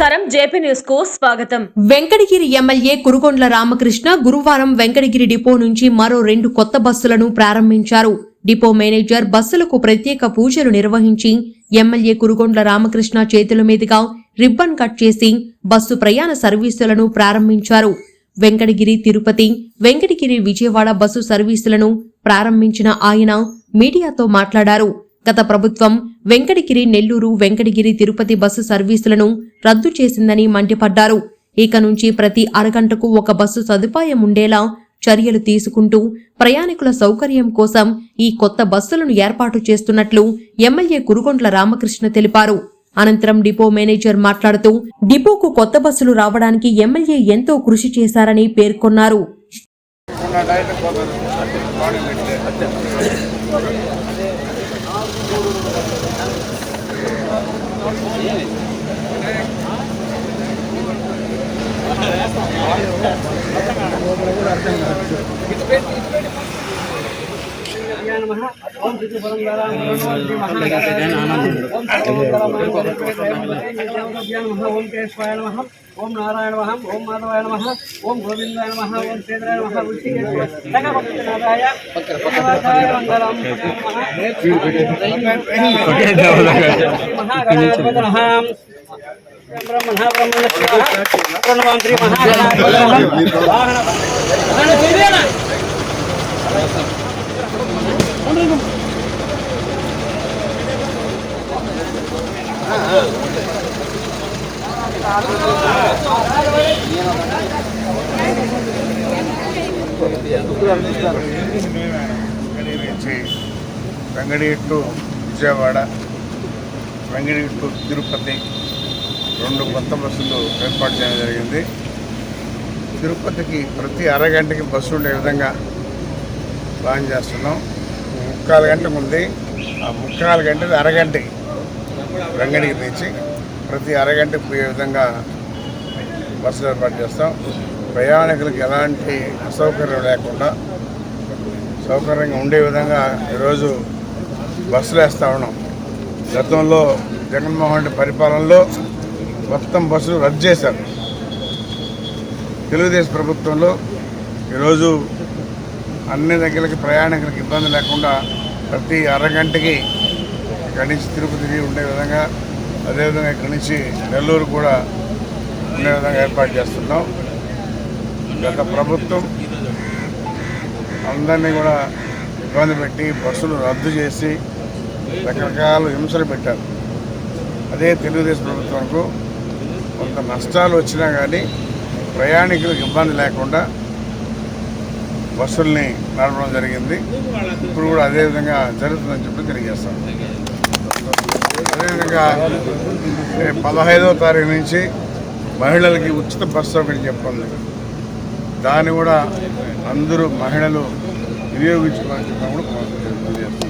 నమస్కారం. జేపీ న్యూస్కు స్వాగతం. వెంకటగిరి ఎమ్మెల్యే కురుగొండ్ల రామకృష్ణ గురువారం వెంకటగిరి డిపో నుంచి మరో రెండు కొత్త బస్సులను ప్రారంభించారు. డిపో మేనేజర్ బస్సులకు ప్రత్యేక పూజలు నిర్వహించి ఎమ్మెల్యే కురుగొండ్ల రామకృష్ణ చేతుల మీదుగా రిబ్బన్ కట్ చేసి బస్సు ప్రయాణ సర్వీసులను ప్రారంభించారు. వెంకటగిరి తిరుపతి వెంకటగిరి విజయవాడ బస్సు సర్వీసులను ప్రారంభించిన ఆయన మీడియాతో మాట్లాడారు. గత ప్రభుత్వం వెంకటగిరి నెల్లూరు వెంకటగిరి తిరుపతి బస్సు సర్వీసులను రద్దు చేసిందని మండిపడ్డారు. ఇక నుంచి ప్రతి అరగంటకు ఒక బస్సు సదుపాయం ఉండేలా చర్యలు తీసుకుంటూ ప్రయాణికుల సౌకర్యం కోసం ఈ కొత్త బస్సులను ఏర్పాటు చేస్తున్నట్లు ఎమ్మెల్యే కురుగొండ్ల రామకృష్ణ తెలిపారు. అనంతరం డిపో మేనేజర్ మాట్లాడుతూ డిపోకు కొత్త బస్సులు రావడానికి ఎమ్మెల్యే ఎంతో కృషి చేశారని పేర్కొన్నారు. ఉన్న ओम नारायण वहम ओम माधवाय नमः ओम गोविंदाय नम ओम चेन्द्राय नम ऋषिकेश्वर नाराय नाराय वाहन నుంచి వెంగడి టు విజయవాడ వెంగడి టు తిరుపతి రెండు కొత్త బస్సులు ఏర్పాటు చేయడం జరిగింది. తిరుపతికి ప్రతి అరగంటకి బస్సు ఉండే విధంగా ప్లాన్ చేస్తున్నాం. ముక్కాలు గంటకు ఉంది. ఆ ముక్కాలు గంటది అరగంటకి వెంగడికి నుంచి ప్రతి అరగంటకు పోయే విధంగా బస్సులు ఏర్పాటు చేస్తాం. ప్రయాణికులకు ఎలాంటి అసౌకర్యం లేకుండా సౌకర్యంగా ఉండే విధంగా ఈరోజు బస్సులు వేస్తూ ఉన్నాం. గతంలో జగన్మోహన్ రెడ్డి పరిపాలనలో మొత్తం బస్సులు రద్దు చేశారు. తెలుగుదేశం ప్రభుత్వంలో ఈరోజు అన్ని దగ్గరికి ప్రయాణికులకు ఇబ్బంది లేకుండా ప్రతి అరగంటకి ఇక్కడి నుంచి తిరుపతి ఉండే విధంగా అదేవిధంగా ఇక్కడి నుంచి నెల్లూరు కూడా ఉండే విధంగా ఏర్పాటు చేస్తున్నాం. గత ప్రభుత్వం అందరినీ కూడా ఇబ్బంది పెట్టి బస్సులు రద్దు చేసి రకరకాల హింసలు పెట్టారు. అదే తెలుగుదేశం ప్రభుత్వంకు కొంత నష్టాలు వచ్చినా కానీ ప్రయాణికులకు ఇబ్బంది లేకుండా బస్సుల్ని నడపడం జరిగింది. ఇప్పుడు కూడా అదేవిధంగా జరుగుతుందని చెప్పి తెలియజేస్తాం. అదేవిధంగా పదహైదో పదహైదవ తారీఖు నుంచి మహిళలకి ఉచిత బస్సు సౌకర్యం చెప్పండి. దాన్ని కూడా అందరూ మహిళలు వినియోగించుకోవాలని చెప్పినప్పుడు